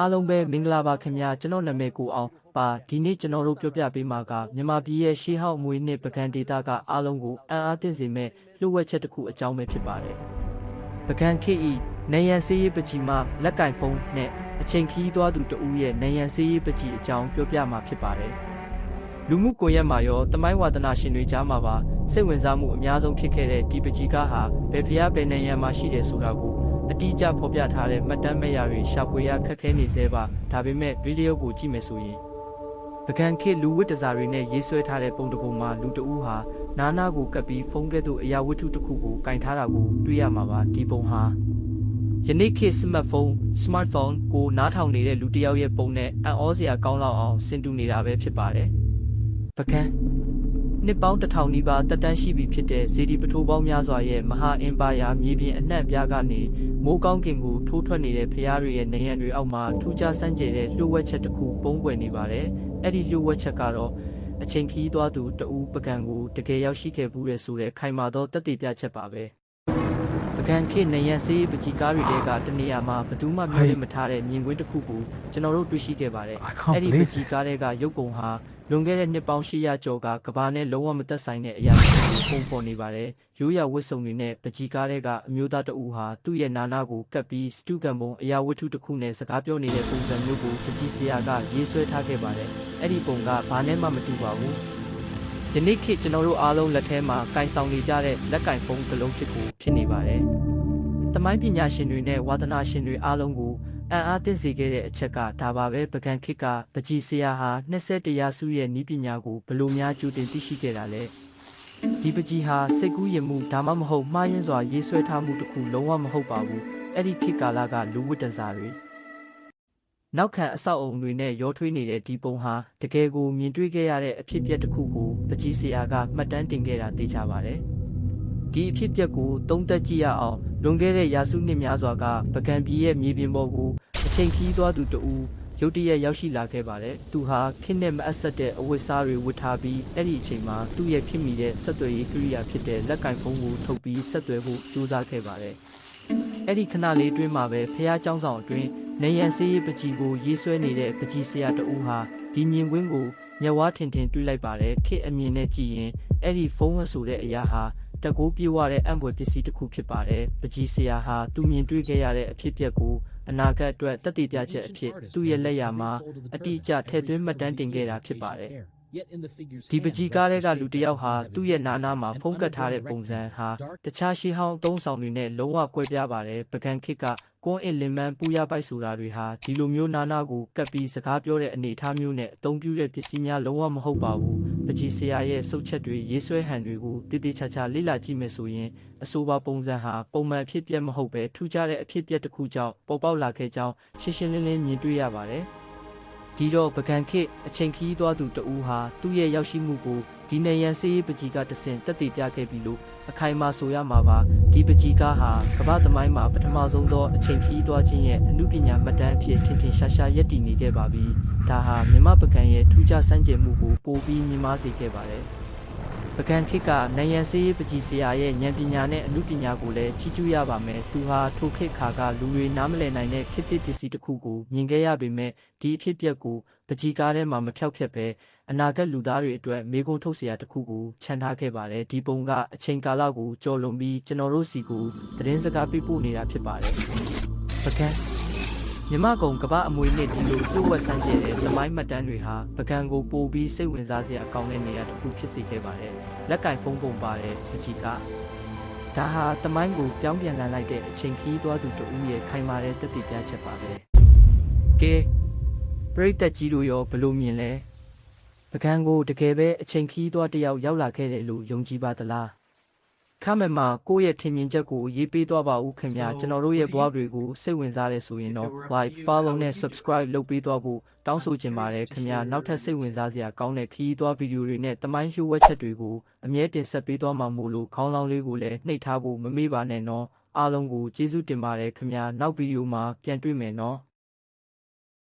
အားလုံးပဲမင်္ဂလာပါခင်ဗျာကျွန်တော်နာမည်ကိုအောင်ပါဒီနေ့ကျွန်တော်တို့ပြောပြပေးမှာကမြန်မာပြည်ရဲ့ရှေးဟောင်းအမွေနှစ်ပကံဒေတာကအားလုံးကိုအံ့အားသင့်စေမဲ့လှုပ်ဝက်ချက်တစ်ခုအကြောင်းပဲဖြစ်ပါတယ်ပကံခေဤနေရန်စေးရေးပကြီးမှာလက်ကင်ဖုန်းနဲ့အချိန်ခီးသွားသူတဦးရဲ့နေရန်စေးရေးပကြီးအကြောင်းပြောပြမှာဖြစ်ပါတယ် လူမှုကွန်ရက်မှာရောတမိုင်းဝါဒနာရှင်တွေကြားမှာပါစိတ်ဝင်စားမှုအများဆုံးဖြစ်ခဲ့တဲ့ဒီပကြီးကားဟာဘယ်ဖျားဘယ်နေရန်မှာရှိတယ်ဆိုတာကိုအတိအကျဖော်ပြထားတဲ့မှတ်တမ်းမဲ့ရာတွေရှာဖွေရခက်ခဲနေသေးပါဒါပေမဲ့ဗီဒီယိုကိုကြည့်မယ်ဆိုရင်ပကံခေတ်လူဝတ်တစားတွေနဲ့ရေးဆွဲထားတဲ့ပုံတစ်ပုံမှာလူတဦးဟာနာနာကိုကပ်ပြီးဖုန်းကဲ့သို့အရာဝတ္ထုတစ်ခုကိုကင်ထားတာကိုတွေ့ရမှာပါဒီပုံဟာယနေ့ခေတ်စမတ်ဖုန်း smartphone ကိုနားထောင်နေတဲ့လူတစ်ယောက်ရဲ့ပုံနဲ့အံ့ဩစရာကောင်းလောက်အောင်ဆင်တူနေတာပဲဖြစ်ပါတယ် ပကံနှစ်ပေါင်းတစ်ထောင်နီးပါးတက်တန်းရှိပြီဖြစ်တဲ့ဇေဒီပထိုးပေါင်းများစွာရဲ့မဟာအင်ပါယာမြေပြင်အနှံ့ပြားကနေမိုးကောင်းကင်ကိုထိုးထွက်နေတဲ့ဖျားတွေရဲ့နေရံတွေအောက်မှာထူးခြားဆန်းကျယ်တဲ့လှုပ်ဝက်ချက်တစ်ခုပုံကွယ်နေပါတယ်။အဲ့ဒီလှုပ်ဝက်ချက်ကတော့အချိန်ခီးသွားသူတဦးပကံကိုတကယ်ရောက်ရှိခဲ့ဘူးတဲ့ဆိုတဲ့ခိုင်မာသောတက်တည်ပြချက်ပါပဲ။ ပကံခေတ်နေရံစေးပကြီးကားတွေကတနေရာမှာဘယ်သူမှမျှော်လင့်မထားတဲ့မြင်ကွင်းတစ်ခုကိုကျွန်တော်တို့တွေ့ရှိခဲ့ပါတယ် I can't အဲ့ဒီ believe ပကြီးကားတွေကရုပ်ပုံဟာလွန်ခဲ့တဲ့နှစ်ပေါင်း800ကျော်ကကဘာနဲ့လုံးဝမသက်ဆိုင်တဲ့အရာတွေကိုပုံဖော်နေပါတယ်။ရိုးရာဝတ်စုံတွေနဲ့ပကြီးကားတွေကအမျိုးသားတအူဟာသူ့ရဲ့နာနာကိုကပ်ပြီးစတူကံပုံအရာဝတ္ထုတစ်ခုနဲ့စကားပြောနေတဲ့ပုံစံမျိုးကိုပကြီးဆရာကရေးဆွဲထားခဲ့ပါတယ်။အဲ့ဒီပုံကဘာနဲ့မှမတူပါဘူး။ ဒီနေ့ခေတ်ကျွန်တော်တို့အားလုံးလက်ထဲမှာကင်ဆောင်နေကြတဲ့လက်ကင်ဖုန်းတစ်လုံးဖြစ်ကိုဖြစ်နေပါတယ်။တမိုင်းပညာရှင်တွေနဲ့ဝါသနာရှင်တွေအားလုံးကိုအံ့အားသင့်စေခဲ့တဲ့အချက်ကဒါပါပဲပကံခေတ်ကပကြီးဆရာဟာ20ရာစုရဲ့ဤပညာကိုဘလို့များကြိုတင်သိရှိခဲ့တာလဲဒီပကြီးဟာစိတ်ကူးရင်မှုဒါမှမဟုတ်မှားယွင်းစွာရေးဆွဲထားမှုတစ်ခုလုံးဝမဟုတ်ပါဘူးအဲ့ဒီခေတ်ကာလကလူဝတ္တစားတွေ နောက်ခံအဆောက်အုံတွေနဲ့ရောထွေးနေတဲ့ဒီပုံဟာတကယ်ကိုမြင်တွေ့ခဲ့ရတဲ့အဖြစ်အပျက်တစ်ခုကိုပကြီးဆရာကမှတ်တမ်းတင်ခဲ့တာသိကြပါတယ်ဒီအဖြစ်အပျက်ကိုသုံးသက်ကြည့်ရအောင်လွန်ခဲ့တဲ့ရာစုနှစ်များစွာကပကံပြည်ရဲ့မြေပြင်ပေါ်ကို အချိန်ခီးသွားသူတူရုတ်တရက်ရောက်ရှိလာခဲ့ပါတယ်။သူဟာခင်းနဲ့မအပ်ဆက်တဲ့အဝတ်စားတွေဝတ်ထားပြီးအဲ့ဒီအချိန်မှာသူ့ရဲ့ခင်မိတဲ့ဆက်သွယ်ရေးကိရိယာဖြစ်တဲ့လက်ကင်ဖုန်းကိုထုတ်ပြီးဆက်သွယ်ဖို့ကြိုးစားခဲ့ပါတယ်။အဲ့ဒီခဏလေးအတွင်းမှာပဲဖះเจ้าဆောင်အတွင်း နေရန်စေးရေးပကြီးကိုရေးဆွဲနေတဲ့ပကြီးဆရာတူဟာဒီမြင်ကွင်းကိုမျက်ဝါးထင်ထင်တွေ့လိုက်ပါတယ်။ခေတ်အမြင်နဲ့ကြည့်ရင်အဲ့ဒီဖုန်းဝတ်ဆိုတဲ့အရာဟာတကူပြေဝတဲ့အံ့ဖွယ်ပစ္စည်းတစ်ခုဖြစ်ပါတယ်။ပကြီးဆရာဟာသူမြင်တွေ့ခဲ့ရတဲ့အဖြစ်အပျက်ကိုအနာဂတ်အတွက်တည်တည်ပြချက်အဖြစ်သူ့ရဲ့လက်ရာမှာအတိအကျထည့်သွင်းမှတ်တမ်းတင်ခဲ့တာဖြစ်ပါတယ်။ ဒီပကြီးကားတဲ့ကလူတစ်ယောက်ဟာသူ့ရဲ့နာနာမှာဖုံးကပ်ထားတဲ့ပုံစံဟာတခြားရှေးဟောင်းအသုံးဆောင်တွေနဲ့လုံးဝကွဲပြားပါတယ်။ပကံခေတ်ကကွန်အင်လင်မန်ပူရပိုက်ဆိုတာတွေဟာဒီလိုမျိုးနာနာကိုကပ်ပြီးစကားပြောတဲ့အနေအထားမျိုးနဲ့အသုံးပြုတဲ့ပစ္စည်းများလုံးဝမဟုတ်ပါဘူး။ပကြီးဆရာရဲ့စုပ်ချက်တွေရေးဆွဲဟန်တွေကိုတည်တည်ချာချာလေ့လာကြည့်မယ်ဆိုရင်အဆိုပါပုံစံဟာပုံမှန်ဖြစ်ပျက်မဟုတ်ပဲထူးခြားတဲ့အဖြစ်ပျက်တစ်ခုကြောင့်ပေါ်ပေါက်လာခဲ့ကြောင်းရှင်းရှင်းလင်းလင်းမြင်တွေ့ရပါတယ်။ ဒီတော့ပကံခေတ်အချိန်ခီးသွားသူတဦးဟာသူ့ရဲ့ရောက်ရှိမှုကိုဒီနေရန်စေးပကြီးကတဆင့်တက်တည်ပြခဲ့ပြီလို့အခိုင်အမာဆိုရမှာပါဒီပကြီးကားဟာကမ္ဘာသမိုင်းမှာပထမဆုံးသောအချိန်ခီးသွားခြင်းရဲ့အမှုပညာမှတ်တမ်းအဖြစ်ထင်ထင်ရှားရှားယက်တည်နေခဲ့ပါပြီဒါဟာမြမပကံရဲ့ထူးခြားစမ်းကြယ်မှုကိုပိုပြီးမြင်မာစေခဲ့ပါတယ် ပကံခိကနယံစေးပကြီးဆရာရဲ့ဉာဏ်ပညာနဲ့အမှုပညာကိုလည်းချီးကျူးရပါမယ်။သူဟာထိုခေတ်ခါကလူတွေနားမလည်နိုင်တဲ့ခေတ်သစ်ပစ္စည်းတစ်ခုကိုမြင်ခဲ့ရပေမဲ့ဒီအဖြစ်အပျက်ကိုပကြီးကားထဲမှာမဖြောက်ဖြက်ပဲအနာဂတ်လူသားတွေအတွက်မေကုံထုတ်ဆရာတစ်ခုကိုခြံထားခဲ့ပါတယ်။ဒီပုံကအချိန်ကာလကိုကြော်လွန်ပြီးကျွန်တော်တို့စီကိုသတင်းစကားပြပို့နေတာဖြစ်ပါတယ်။ပကံ မြမကုံကပအမွေနဲ့ဒီလိုပြုတ်ဝက်ဆန်းကျဲတဲ့သမိုင်းမှတ်တမ်းတွေဟာပကံကိုပို့ပြီးစိတ်ဝင်စားစရာအကောင်းတဲ့နေရာတစ်ခုဖြစ်စေခဲ့ပါတယ်။လက်ကင်ဖုံးပုံပါတဲ့ပကြီးကဒါဟာသမိုင်းကိုပြောင်းပြန်လာလိုက်တဲ့အချိန်ခီးသွားသူတဦးရဲ့ခိုင်မာတဲ့တက်တည်ပြချက်ပါပဲ။ကဲပရိသတ်ကြီးတို့ရောဘယ်လိုမြင်လဲ။ပကံကိုတကယ်ပဲအချိန်ခီးသွားတစ်ယောက်ရောက်လာခဲ့တယ်လို့ယုံကြည်ပါသလား။ခ မမကိုယ့်ရဲ့ထင်မြင်ချက်ကိုရေးပေးသွားပါဦးခင်ဗျာကျွန်တော်တို့ရဲ့ဘဝတွေကိုစိတ်ဝင်စားရဲဆိုရင်တော့ like follow နဲ့ subscribe လုပ်ပေးသွားဖို့တောင်းဆိုချင်ပါတယ်ခင်ဗျာနောက်ထပ်စိတ်ဝင်စားစရာကောင်းတဲ့ခရီးသွားဗီဒီယိုတွေနဲ့တမိုင်းရှိုးဝက်ချက်တွေကိုအမြဲတင်ဆက်ပေးသွားမှာမို့လို့ခေါင်းလောင်းလေးကိုလည်းနှိပ်ထားဖို့မမေ့ပါနဲ့နော်အားလုံးကိုကျေးဇူးတင်ပါတယ်ခင်ဗျာနောက်ဗီဒီယိုမှာပြန်တွေ့မယ်နော်